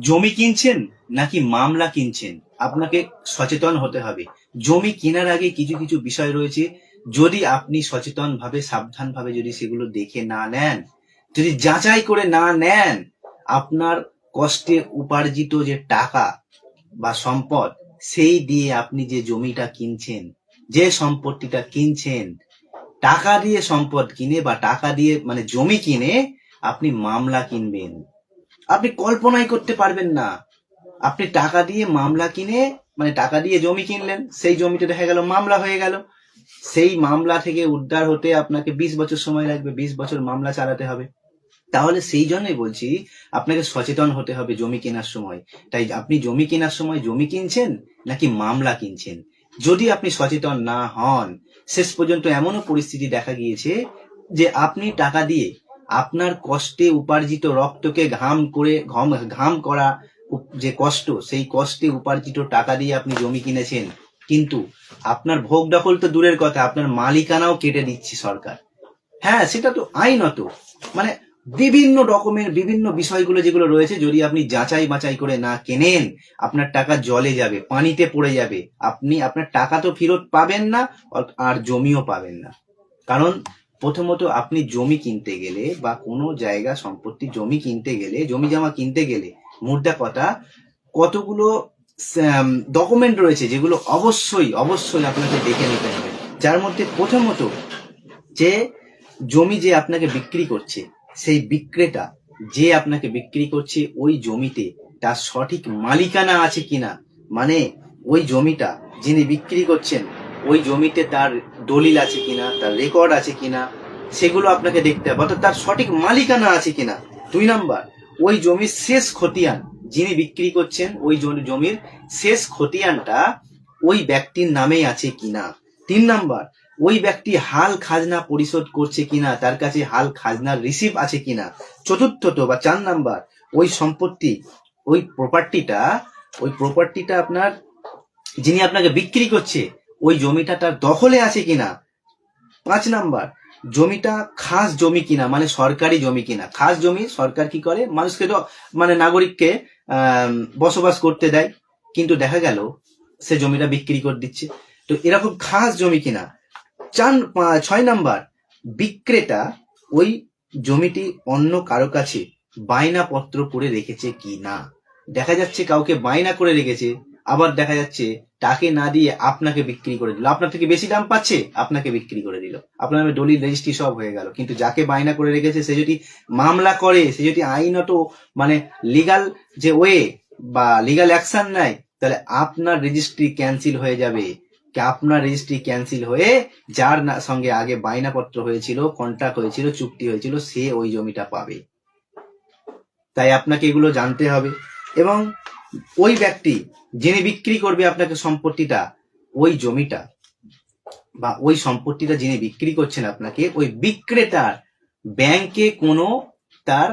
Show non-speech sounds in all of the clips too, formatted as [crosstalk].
জমি কিনছেন নাকি মামলা কিনছেন? আপনাকে সচেতন হতে হবে। জমি কেনার আগে কিছু কিছু বিষয় রয়েছে। যদি আপনি সচেতন ভাবে সাবধান ভাবে যদি সেগুলো দেখে না নেন, যদি যাচাই করে না নেন, আপনার কষ্টে উপার্জিত যে টাকা বা সম্পদ, সেই দিয়ে আপনি যে জমিটা কিনছেন, যে সম্পত্তিটা কিনছেন, টাকা দিয়ে সম্পদ কিনে বা টাকা দিয়ে মানে জমি কিনে আপনি মামলা কিনবেন। আপনি কল্পনাই করতে পারবেন না। আপনি টাকা দিয়ে মামলা কিনে মানে টাকা দিয়ে জমি কিনলেন, সেই জমিতে দেখা গেল মামলা হয়ে গেল। সেই মামলা থেকে উদ্ধার হতে আপনাকে বিশ বছর সময় লাগবে, বিশ বছর মামলা চালাতে হবে। তাহলে সেই জন্যই বলছি, আপনাকে সচেতন হতে হবে জমি কেনার সময়। তাই আপনি জমি কেনার সময় জমি কিনছেন নাকি মামলা কিনছেন? যদি আপনি সচেতন না হন, শেষ পর্যন্ত এমনও পরিস্থিতি দেখা গিয়েছে যে আপনি টাকা দিয়ে আপনার কষ্টে উপার্জিত রক্তকে ঘাম করে, ঘাম ঘাম করা যে কষ্ট, সেই কষ্টে উপার্জিত টাকা দিয়ে আপনি জমি কিনেছেন, কিন্তু আপনার ভোগ দখল তো দূরের কথা, আপনার মালিকানাও কেটে দিচ্ছে সরকার। হ্যাঁ সেটা তো আইনত মানে বিভিন্ন রকমের বিভিন্ন বিষয়গুলো যেগুলো রয়েছে, যদি আপনি যাচাই বাছাই করে না কেনেন, আপনার টাকা জলে যাবে, পানিতে পড়ে যাবে, আপনি, আপনার টাকা তো ফেরত পাবেন না, আর জমিও পাবেন না। কারণ প্রথমত আপনি জমি কিনতে গেলে বা কোনো জায়গা সম্পত্তি জমি কিনতে গেলে, জমি জমা কিনতে গেলে, মুদ্রা কথা, কতগুলো ডকুমেন্ট রয়েছে যেগুলো অবশ্যই অবশ্যই আপনাকে দেখে নিতে হবে। যার মধ্যে প্রথমত যে জমি যে আপনাকে বিক্রি করছে, সেই বিক্রেতা যে আপনাকে বিক্রি করছে ওই জমিতে তার সঠিক মালিকানা আছে কিনা? মানে ওই জমিটা যিনি বিক্রি করছেন ওই জমিতে তার দলিল আছে কিনা, তার রেকর্ড আছে কিনা, সেগুলো আপনাকে দেখতে হবে। অর্থাৎ তার সঠিক মালিকানা আছে কিনা। দুই নাম্বার, ওই জমির শেষ খতিয়ান, যিনি বিক্রি করছেন, ওই জমির শেষ খতিয়ানটা ওই ব্যক্তির নামেই আছে কিনা। তিন নাম্বার, ওই ব্যক্তি হাল খাজনা পরিশোধ করছে কিনা, তার কাছে হাল খাজনার রিসিভ আছে কিনা। চতুর্থত বা চার নাম্বার, ওই সম্পত্তি, ওই প্রপার্টিটা ওই প্রপার্টিটা আপনার, যিনি আপনাকে বিক্রি করছে ওই জমিটা তার দখলে আছে কিনা? পাঁচ নাম্বার, জমিটা খাস জমি কিনা? মানে সরকারি জমি কিনা? খাস জমি সরকার কি করে? মানুষকে তো মানে নাগরিককে বসবাস করতে দেয়। কিন্তু দেখা গেল, সে জমিটা বিক্রি করে দিচ্ছে। তো এরকম খাস জমি কিনা? চার ছয় নাম্বার, বিক্রেতা ওই জমিটি অন্য কারও কাছে বায়না পত্র করে রেখেছে কি না দেখা যাচ্ছে কাউকে বায়না করে রেখেছে। আবার দেখা যাচ্ছে তাকে না দিয়ে আপনাকে বিক্রি করে দিল। আপনার থেকে বেশি দাম পাচ্ছে, আপনাকে বিক্রি করে দিল। আপনার নামে দলিল রেজিস্ট্রি সব হয়ে গেল। কিন্তু যাকে বায়না করে রেখেছে, সে যদি মামলা করে, সে যদি আইনত মানে লিগাল যে ওয়ে বা লিগাল অ্যাকশন নেয়, তাহলে আপনার রেজিস্ট্রি ক্যান্সেল হয়ে যাবে। আপনার রেজিস্ট্রি ক্যান্সেল হয়ে যার সঙ্গে আগে বায়নাপত্র হয়েছিল কন্ট্রাক্ট হয়েছিল, চুক্তি হয়েছিল, সে ওই জমিটা পাবে। তাই আপনাকে এগুলো জানতে হবে। এবং ওই ব্যক্তি যিনি বিক্রি করবে আপনাকে সম্পত্তিটা, ওই জমিটা বা ওই সম্পত্তিটা যিনি বিক্রি করছেন আপনাকে, ওই বিক্রেতার ব্যাংকে কোনো তার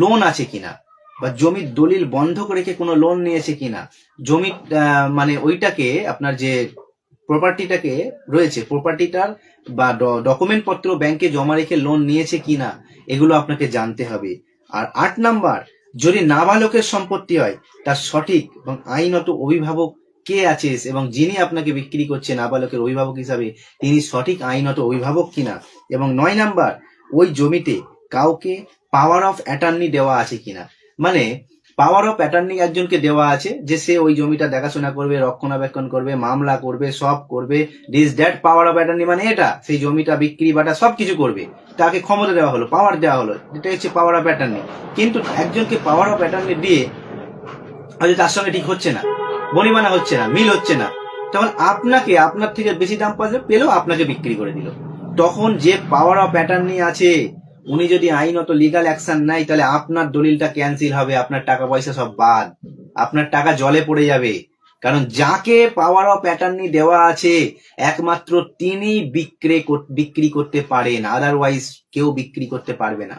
লোন আছে কিনা বা জমির দলিল বন্ধক রেখে কোনো লোন নিয়েছে কিনা, জমি মানে ওইটাকে আপনার যে প্রপার্টিটাকে রয়েছে প্রপার্টিটার বা ডকুমেন্ট পত্র ব্যাংকে জমা রেখে লোন নিয়েছে কিনা, এগুলো আপনাকে জানতে হবে। আর আট নাম্বার যদি নাবালকের সম্পত্তি হয়, তার সঠিক এবং আইনত অভিভাবক কে আছে এবং যিনি আপনাকে বিক্রি করছে নাবালকের অভিভাবক হিসাবে, তিনি সঠিক আইনত অভিভাবক কিনা? এবং নয় নাম্বার, ওই জমিতে কাউকে পাওয়ার অফ অ্যাটার্নি দেওয়া আছে কিনা? মানে পাওয়ার অফ অ্যাটর্নি একজনকে দেওয়া আছে, যে সে ওই জমিটা দেখাশোনা করবে, রক্ষণাবেক্ষণ করবে, মামলা করবে, সব করবে। This that power of attorney মানে এটা, সেই জমিটা বিক্রি, বাটা সব কিছু করবে। তাকে ক্ষমতা দেওয়া হলো পাওয়ার দেওয়া হলো, এটা হচ্ছে পাওয়ার অফ অ্যাটর্নি কিন্তু একজনকে পাওয়ার অফ অ্যাটর্নি দিয়ে, হয়তো তার সঙ্গে ঠিক হচ্ছে না, বনিমানা হচ্ছে না, মিল হচ্ছে না, তখন আপনাকে, আপনার থেকে বেশি দাম পাবে পেলেও আপনাকে বিক্রি করে দিল। তখন যে পাওয়ার অফ অ্যাটর্নি আছে উনি যদি আইনত লিগাল অ্যাকশন নাই, তাহলে আপনার দলিলটা ক্যান্সেল হবে, আপনার টাকা পয়সা সব বাদ। আপনার টাকা জলে পড়ে যাবে। কারণ যাকে পাওয়ার অফ অ্যাটর্নি দেওয়া আছে, একমাত্র তিনি বিক্রে বিক্রি করতে পারেন। আদারওয়াইজ কেউ বিক্রি করতে পারবে না।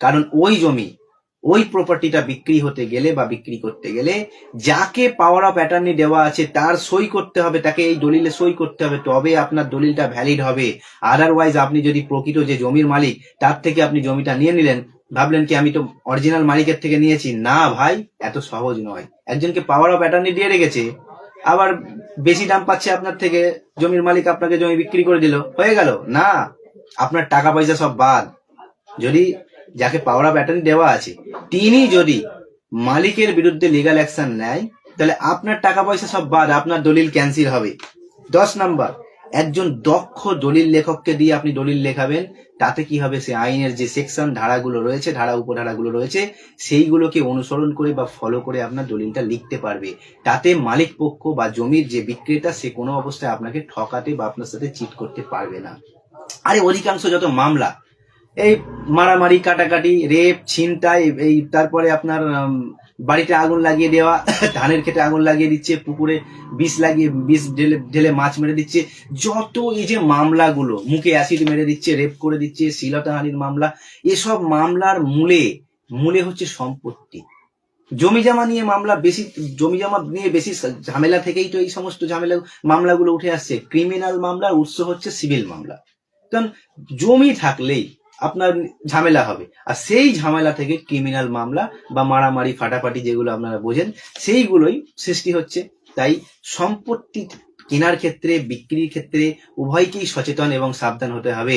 কারণ ওই জমি ওই প্রপার্টিটা বিক্রি হতে গেলে বা বিক্রি করতে গেলে যাকে পাওয়ার অফ অ্যাটর্নি দেওয়া আছে তার সই করতে হবে, তাকে এই দলিলে সই করতে হবে। তবে আপনার দলিলটা ভ্যালিড হবে। আদারওয়াইজ আপনি যদি প্রকৃত যে জমির মালিক, তার থেকে আপনি জমিটা নিয়ে নিলেন, ভাবলেন কি আমি তো অরিজিনাল মালিকের থেকে নিয়েছি? না ভাই, এত সহজ নয়। একজনকে পাওয়ার অফ অ্যাটর্নি দিয়ে রেখেছে, আবার বেশি দাম পাচ্ছে আপনার থেকে, জমির মালিক আপনাকে জমি বিক্রি করে দিল, হয়ে গেল? না, আপনার টাকা পয়সা সব বাদ। যদি যাকে পাওয়ার অফ অ্যাটর্নি দেওয়া আছে, তিনি যদি মালিকের বিরুদ্ধে লিগাল অ্যাকশন নেয়, তাহলে আপনার টাকা পয়সা সব বাদ, আপনার দলিল ক্যান্সেল হবে। দশ নাম্বার, একজন দক্ষ দলিল লেখককে দিয়ে আপনি দলিল লেখাবেন, তাতে কি হবে? সে আইনের যে সেকশন ধারাগুলো রয়েছে, ধারা উপধারাগুলো রয়েছে, সেইগুলোকে অনুসরণ করে বা ফলো করে আপনার দলিলটা লিখতে পারবে। তাতে মালিক পক্ষ বা জমির যে বিক্রেতা, সে কোনো অবস্থায় আপনাকে ঠকাতে বা আপনার সাথে চিট করতে পারবে না। আরে, অধিকাংশ যত মামলা এই মারামারি কাটাকাটি রেপ ছিনতাই এই তারপরে আপনার বাড়িতে আগুন লাগিয়ে দেওয়া [laughs] ধানের খেতে আগুন লাগিয়ে দিচ্ছে পুকুরে বিষ লাগিয়ে বিষ ঢেলে ঢেলে মাছ মেরে দিচ্ছে। যত এই যে মামলাগুলো মুখে অ্যাসিড মেরে দিচ্ছে রেপ করে দিচ্ছে শ্লীলতাহানির মামলা এসব মামলার মূলে মূলে হচ্ছে সম্পত্তি। জমি জমা নিয়ে মামলা বেশি জমি জমা নিয়ে বেশি ঝামেলা থেকেই তো এই সমস্ত ঝামেলা মামলাগুলো উঠে আসছে। ক্রিমিনাল মামলার উৎস হচ্ছে সিভিল মামলা। কারণ জমি থাকলেই আপনার ঝামেলা হবে। আর সেই ঝামেলা থেকে ক্রিমিনাল মামলা বা মারামারি, ফাটাফাটি যেগুলো আপনারা বোঝেন, সেইগুলোই সৃষ্টি হচ্ছে। তাই সম্পত্তি কেনার ক্ষেত্রে, বিক্রির ক্ষেত্রে উভয়কেই সচেতন এবং সাবধান হতে হবে।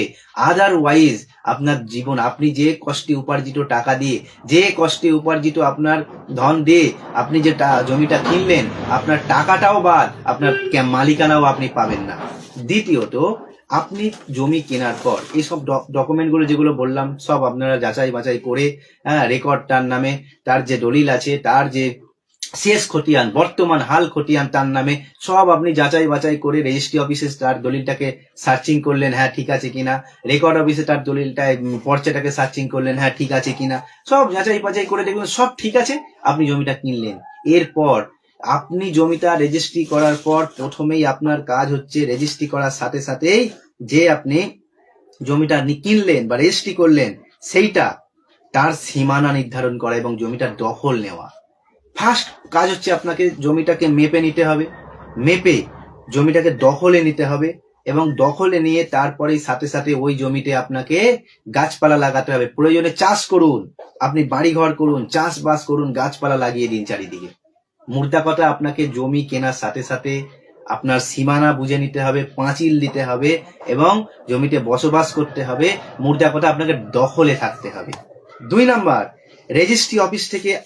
আদারওয়াইজ আপনার জীবন, আপনি যে কষ্টে উপার্জিত টাকা দিয়ে, যে কষ্টে উপার্জিত আপনার ধন দিয়ে আপনি যে জমিটা কিনলেন, আপনার টাকাটাও বাদ, আপনার মালিকানাও আপনি পাবেন না। দ্বিতীয়ত আপনি জমি কেনার পর এইসব ডকুমেন্টগুলো যেগুলো বললাম, সব আপনারা যাচাই বাছাই করে হ্যাঁ রেকর্ড তার নামে, তার যে দলিল আছে, তার যে শেষ খতিয়ান, বর্তমান হাল খতিয়ান তার নামে, সব আপনি যাচাই বাছাই করে রেজিস্ট্রি অফিসে তার দলিলটাকে সার্চিং করলেন হ্যাঁ ঠিক আছে কিনা। রেকর্ড অফিসে তার দলিলটা পর্চাটাকে সার্চিং করলেন হ্যাঁ ঠিক আছে কিনা। সব যাচাই বাছাই করে দেখলেন সব ঠিক আছে, আপনি জমিটা কিনলেন। এরপর আপনি জমিটা রেজিস্ট্রি করার পর প্রথমেই আপনার কাজ হচ্ছে রেজিস্ট্রি করার সাথে সাথেই যে আপনি জমিটা কিনলেন বা রেজিস্ট্রি করলেন, সেইটা তার সীমানা নির্ধারণ করা এবং জমিটার দখল নেওয়া। ফার্স্ট কাজ হচ্ছে আপনাকে জমিটাকে মেপে নিতে হবে। মেপে জমিটাকে দখলে নিতে হবে এবং দখলে নিয়ে তারপরেই সাথে সাথে ওই জমিতে আপনাকে গাছপালা লাগাতে হবে। প্রয়োজনে চাষ করুন, আপনি বাড়ি ঘর করুন, চাষবাস করুন, গাছপালা লাগিয়ে দিন চারিদিকে। মুদ্রা কথা আপনাকে জমি কেনার সাথে সাথে আপনার সীমানা বুঝে নিতে হবে, পাঁচিল দিতে হবে এবং জমিতে বসবাস করতে হবে। মুদ্রা কথা আপনাকে দখলে থাকতে হবে। দুই নাম্বার, রেজিস্ট্রি অফিস থেকে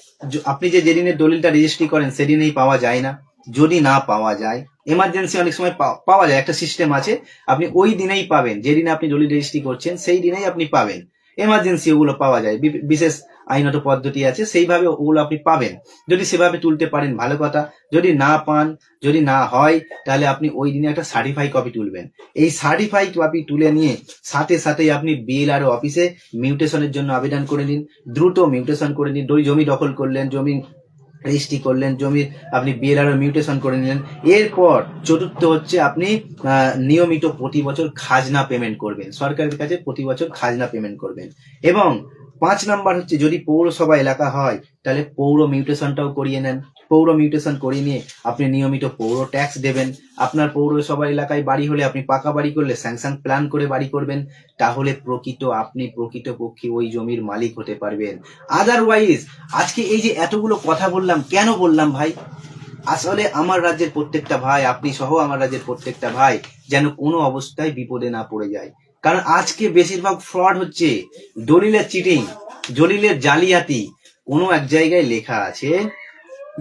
আপনি যে যেদিনের দলিলটা রেজিস্ট্রি করেন সেদিনেই পাওয়া যায় না। যদি না পাওয়া যায় এমার্জেন্সি অনেক সময় পাওয়া যায়, একটা সিস্টেম আছে, আপনি ওই দিনেই পাবেন। যেদিনে আপনি দলিল রেজিস্ট্রি করছেন, সেই দিনেই আপনি পাবেন। এমার্জেন্সি ওগুলো পাওয়া যায়। বিশেষ আইনত পদ্ধতি আছে, সেইভাবে ওগুলো আপনি পাবেন। যদি সেভাবে তুলতে পারেন, ভালো কথা। যদি না পান, যদি না হয়, তাহলে আপনি ওই দিনে একটা সার্টিফাই কপি তুলবেন। এই সার্টিফাই কপি তুলে নিয়ে সাথে সাথেই আপনি বিএলআর অফিসে মিউটেশনের জন্য আবেদন করে নিন। দ্রুত মিউটেশন করে নিন। জমি দখল করলেন, জমি রেজিস্ট্রি করলেন, জমির আপনি বিএলআর মিউটেশন করে নিলেন, এরপর চতুর্থ হচ্ছে আপনি নিয়মিত প্রতি বছর খাজনা পেমেন্ট করবেন। সরকারের কাছে প্রতি বছর খাজনা পেমেন্ট করবেন। এবং পাঁচ নাম্বার হচ্ছে, যদি পৌরসভা এলাকা হয়, তাহলে পৌর মিউটেশনটাও করিয়ে নেন। পৌর মিউটেশন করিয়ে নিয়ে আপনি নিয়মিত পৌর ট্যাক্স দেবেন। আপনার পৌরসভা এলাকায় বাড়ি হলে আপনি পাকা বাড়ি করলে স্যাংশন প্ল্যান করে বাড়ি করবেন। তাহলে প্রকৃত, আপনি প্রকৃত পক্ষে ওই জমির মালিক হতে পারবেন। আদারওয়াইজ আজকে এই যে এতগুলো কথা বললাম, কেন বললাম ভাই? আসলে আমার রাজ্যের প্রত্যেকটা ভাই, আপনি সহ আমার রাজ্যের প্রত্যেকটা ভাই, যেন কোনো অবস্থায় বিপদে না পড়ে যায়। কারণ আজকে বেশিরভাগ ফ্রড হচ্ছে দলিলের চিটিং, দলিলের জালিয়াতি। কোনো এক জায়গায় লেখা আছে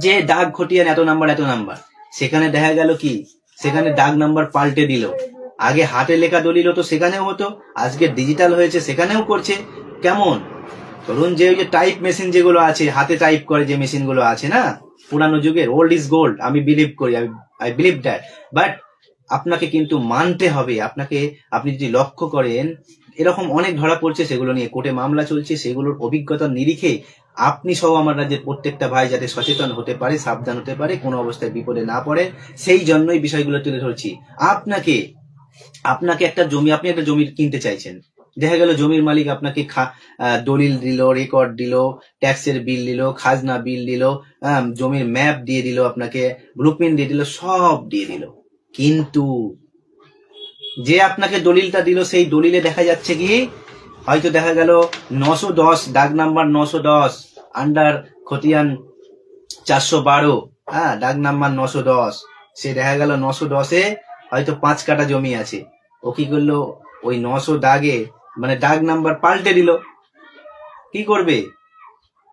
যে ডাক খতিয়ান এত নাম্বার এত নাম্বার সেখানে দেখা গেল কি? সেখানে ডাক নাম্বার পাল্টে দিল। আগে হাতে লেখা দলিল হতো সেখানেও হতো, আজকে ডিজিটাল হয়েছে, সেখানেও করছে। কেমন? ধরুন যে ওই যে টাইপ মেশিন যেগুলো আছে, হাতে টাইপ করে যে মেশিনগুলো আছে না? পুরানো যুগের ওল্ড ইজ গোল্ড আমি বিলিভ করি আই বিলিভ দ্যাট বাট আপনাকে কিন্তু মানতে হবে। আপনাকে, আপনি যদি লক্ষ্য করেন, এরকম অনেক ধরা পড়ছে সেগুলো নিয়ে। কোর্টে মামলা চলছে, সেগুলোর অভিজ্ঞতার নিরিখে আপনি সহ আমার রাজ্যের প্রত্যেকটা ভাই যাতে সচেতন হতে পারে, সাবধান হতে পারে, কোনো অবস্থায় বিপদে না পড়ে, সেই জন্যই বিষয়গুলো তুলে ধরছি। আপনাকে আপনাকে একটা জমি, আপনি একটা জমি কিনতে চাইছেন। দেখা গেল জমির মালিক আপনাকে দলিল দিল রেকর্ড দিল ট্যাক্সের বিল দিল, খাজনা বিল দিল জমির ম্যাপ দিয়ে দিল আপনাকে ব্লুপ্রিন্ট দিয়ে দিল, সব দিয়ে দিল। কিন্তু যে আপনাকে দলিলটা দিল, সেই দলিলে দেখা যাচ্ছে কি, হয়তো দেখা গেল নশো দশ দাগ নাম্বার নশো দশ আন্ডার খতিয়ান চারশো বারো হ্যাঁ ডাক নাম্বার নশো দশ, সে দেখা গেল নশো দশে হয়তো পাঁচ কাটা জমি আছে। ও কি করল? ওই নশো দাগে মানে ডাক নাম্বার পাল্টে দিল। কি করবে?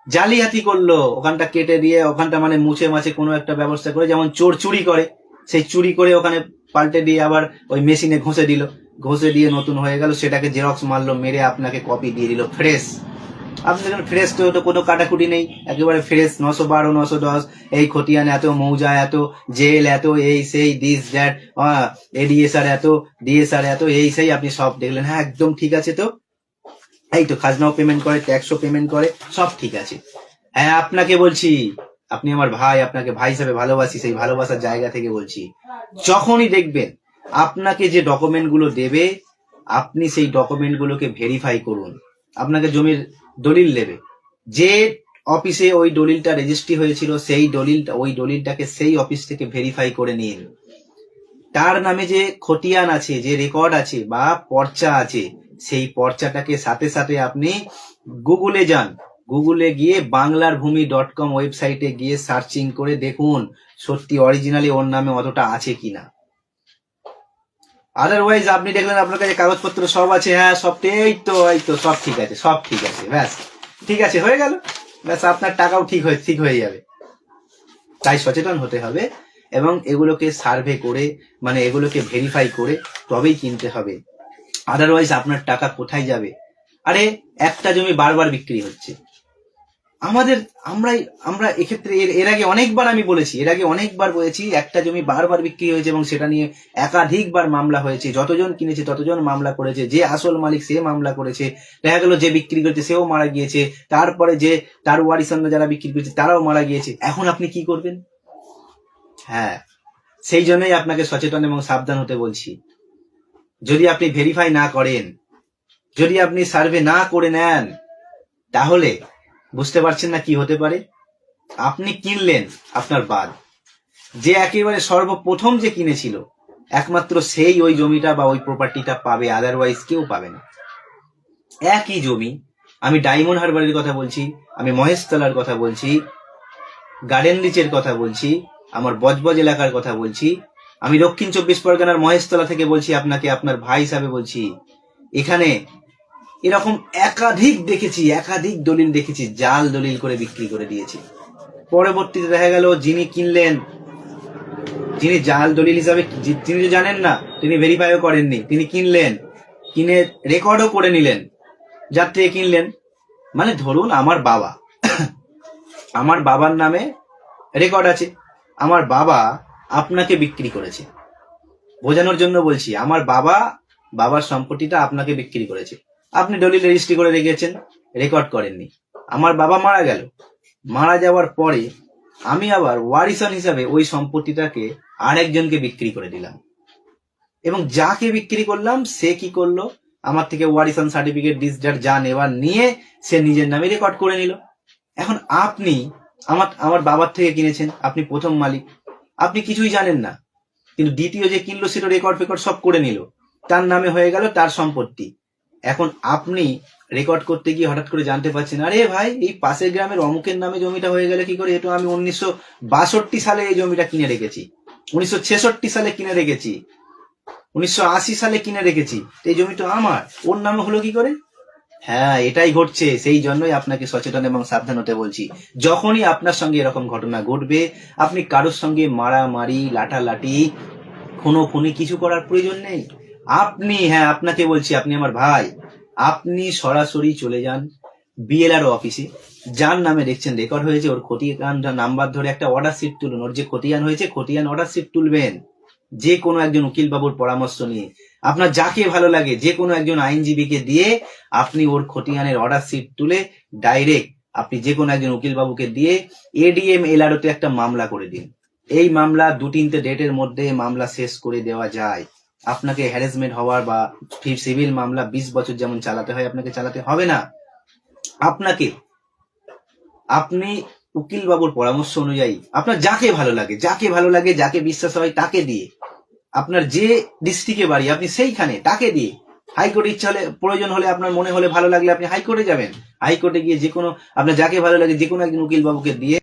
জালিয়াতি করল, ওখানটা কেটে দিয়ে, ওখানটা মানে মুছে মাছে কোনো একটা ব্যবস্থা করে, যেমন চোর চুরি করে। সেই চুরি করে ওখানে পাল্টে দিয়ে আবার ওই মেশিনে ঘষে দিল। ঘষে দিয়ে নতুন হয়ে গেল, সেটাকে জেরক্স মারলো, মেরে আপনাকে কপি দিয়ে দিল ফ্রেশ আপনি দেখেন ফ্রেশ তো তো কোনো কাটাকুটি নেই, একেবারে ফ্রেশ নশো বারো, নশো দশ। এই খতিয়ান এত, মৌজা এত, জেল এত, এই সেই দিস দ্যাট এডিএসআর এত ডিএসআর এত, এই সেই, আপনি সব দেখলেন। হ্যাঁ একদম ঠিক আছে তো? এই তো, খাজনাও পেমেন্ট করে ট্যাক্সও পেমেন্ট করে, সব ঠিক আছে। হ্যাঁ আপনাকে বলছি আপনি আমার ভাই, আপনাকে ভাই হিসাবে ভালোবাসি, সেই ভালোবাসার জায়গা থেকে বলছি। যখনই দেখবেন আপনাকে যে ডকুমেন্টগুলো দেবে, আপনি সেই ডকুমেন্ট গুলোকে ভেরিফাই করুন। আপনাকে জমির দলিল দেবে। যে অফিসে ওই দলিলটা রেজিস্ট্রি হয়েছিল, সেই দলিলটা, ওই দলিলটাকে সেই অফিস থেকে ভেরিফাই করে নিন। তার নামে যে খতিয়ান আছে, যে রেকর্ড আছে বা পর্চা আছে, সেই পর্চাটাকে সাথে সাথে আপনি গুগলে যান। গুগলে গিয়ে বাংলার ভূমি ডট কম ওয়েবসাইটে গিয়ে সার্চিং করে দেখুন সত্যি অরিজিনালি ওর নামে অতটা আছে কিনা। আদারওয়াইজ আপনি দেখলেন আপনার কাছে কাগজপত্র সব আছে হ্যাঁ সব এই তো এই তো, সব ঠিক আছে, সব ঠিক আছে, ব্যাস। ঠিক আছে, হয়ে গেল। ব্যাস, আপনার টাকাও ঠিক হয়ে ঠিক হয়ে যাবে। তাই সচেতন হতে হবে এবং এগুলোকে সার্ভে করে মানে এগুলোকে ভেরিফাই করে তবেই কিনতে হবে। আদারওয়াইজ আপনার টাকা কোথায় যাবে? আরে, একটা জমি বারবার বিক্রি হচ্ছে। আমাদের, আমরাই, আমরা এক্ষেত্রে এর এর আগে অনেকবার আমি বলেছি, এর আগে অনেকবার বলেছি, একটা জমি বারবার বিক্রি হয়েছে এবং সেটা নিয়ে একাধিকবার মামলা হয়েছে। যতজন কিনেছে, ততজন মামলা করেছে। যে আসল মালিক, সে মামলা করেছে। দেখা গেল যে বিক্রি করেছে, সেও মারা গিয়েছে। তারপরে যে, তার ওয়ারিসানরা যারা বিক্রি করেছে, তারাও মারা গিয়েছে। এখন আপনি কি করবেন? হ্যাঁ। সেই জন্যই আপনাকে সচেতন এবং সাবধান হতে বলছি। যদি আপনি ভেরিফাই না করেন, যদি আপনি সার্ভে না করে নেন, তাহলে বুঝতে পারছেন না কি হতে পারে? আপনি কিনলেন আপনার বাদ। যে একেবারে সর্বপ্রথম যে কিনেছিল, একমাত্র সেই ওই জমিটা বা ওই প্রপার্টিটা পাবে আদারওয়াইজ কেউ পাবে না। একই জমি, আমি ডায়মন্ড হারবারের কথা বলছি, আমি মহেশতলার কথা বলছি গার্ডেন রিচের কথা বলছি, আমার বজবজ এলাকার কথা বলছি, আমি দক্ষিণ চব্বিশ পরগনার মহেশতলা থেকে বলছি, আপনাকে আপনার ভাই হিসাবে বলছি, এখানে এরকম একাধিক দেখেছি, একাধিক দলিল দেখেছি, জাল দলিল করে বিক্রি করে দিয়েছি। পরবর্তীতে দেখা গেল যিনি কিনলেন, যিনি জাল দলিল হিসাবে তিনি তো জানেন না, তিনি ভেরিফাইও করেননি, তিনি কিনলেন, কিনে রেকর্ডও করে নিলেন। যার থেকে কিনলেন মানে ধরুন আমার বাবা, আমার বাবার নামে রেকর্ড আছে, আমার বাবা আপনাকে বিক্রি করেছে। বোঝানোর জন্য বলছি, আমার বাবা, বাবার সম্পত্তিটা আপনাকে বিক্রি করেছে। আপনি দলিল রেজিস্ট্রি করে রেখেছেন রেকর্ড করেননি। আমার বাবা মারা গেল। মারা যাওয়ার পরে আমি আবার ওয়ারিসন হিসাবে ওই সম্পত্তিটাকে আরেকজনকে বিক্রি করে দিলাম। এবং যাকে বিক্রি করলাম, সে কি করল? আমার থেকে ওয়ারিসন সার্টিফিকেট ডিসডার যা নেওয়ার নিয়ে সে নিজের নামে রেকর্ড করে নিল। এখন আপনি আমার আমার বাবার থেকে কিনেছেন, আপনি প্রথম মালিক। আপনি কিছুই জানেন না। কিন্তু দ্বিতীয় যে কিনলো, সেটা রেকর্ড ফেকর্ড সব করে নিল। তার নামে হয়ে গেল তার সম্পত্তি। এখন আপনি রেকর্ড করতে গিয়ে হঠাৎ করে জানতে পারছেন, আরে ভাই, এই পাশের গ্রামের অমুকের নামে জমিটা হয়ে গেলে কি করে? এটা আমি উনিশশো বাষট্টি সালে এই জমিটা কিনে রেখেছি। উনিশশো ছেষট্টি সালে কিনে রেখেছি। উনিশশো আশি সালে কিনে রেখেছি। তো এই জমিটা আমার। ওর নামে হলো কি করে? হ্যাঁ এটাই ঘটছে। সেই জন্যই আপনাকে সচেতন এবং সাবধান হতে বলছি। যখনই আপনার সঙ্গে এরকম ঘটনা ঘটবে, আপনি কারোর সঙ্গে মারামারি, লাঠালাঠি খুনো খুনি কিছু করার প্রয়োজন নেই। আপনি হ্যাঁ আপনাকে বলছি, আপনি আমার ভাই। আপনি সরাসরি চলে যান বিএলআর অফিসে যার নামে দেখছেন রেকর্ড হয়েছে, ওর খতিয়ান নাম্বার ধরে একটা অর্ডার শিট তুলুন। ওর যে খতিয়ান হয়েছে খতিয়ান অর্ডার শিট তুলবেন। যে কোনো একজন উকিল বাবুর পরামর্শ নিয়ে। আপনার যাকে ভালো লাগে, যে কোনো একজন আইনজীবীকে দিয়ে আপনি ওর খতিয়ানের অর্ডার শিট তুলে ডাইরেক্ট আপনি যে কোনো একজন উকিল বাবুকে দিয়ে এডিএম এলআরওতে একটা মামলা করে দিন। এই মামলা দু তিনটে ডেটের মধ্যে মামলা শেষ করে দেওয়া যায়। আপনাকে হ্যারাসমেন্ট হওয়ার বা সিভিল মামলা বিশ বছর যেমন চালাতে হয়, আপনাকে চালাতে হবে না। আপনাকে, আপনি উকিল বাবুর পরামর্শ অনুযায়ী, আপনার যাকে ভালো লাগে, যাকে ভালো লাগে, যাকে বিশ্বাস হয় তাকে দিয়ে, আপনার যে ডিস্ট্রিক্টে বাড়ি, আপনি সেইখানে, তাকে দিয়ে হাইকোর্টে ইচ্ছা হলে, প্রয়োজন হলে, আপনার মনে হলে ভালো লাগলে আপনি হাইকোর্টে যাবেন। হাইকোর্টে গিয়ে যে কোনো আপনার যাকে ভালো লাগে যে কোনো একজন উকিল বাবুকে দিয়ে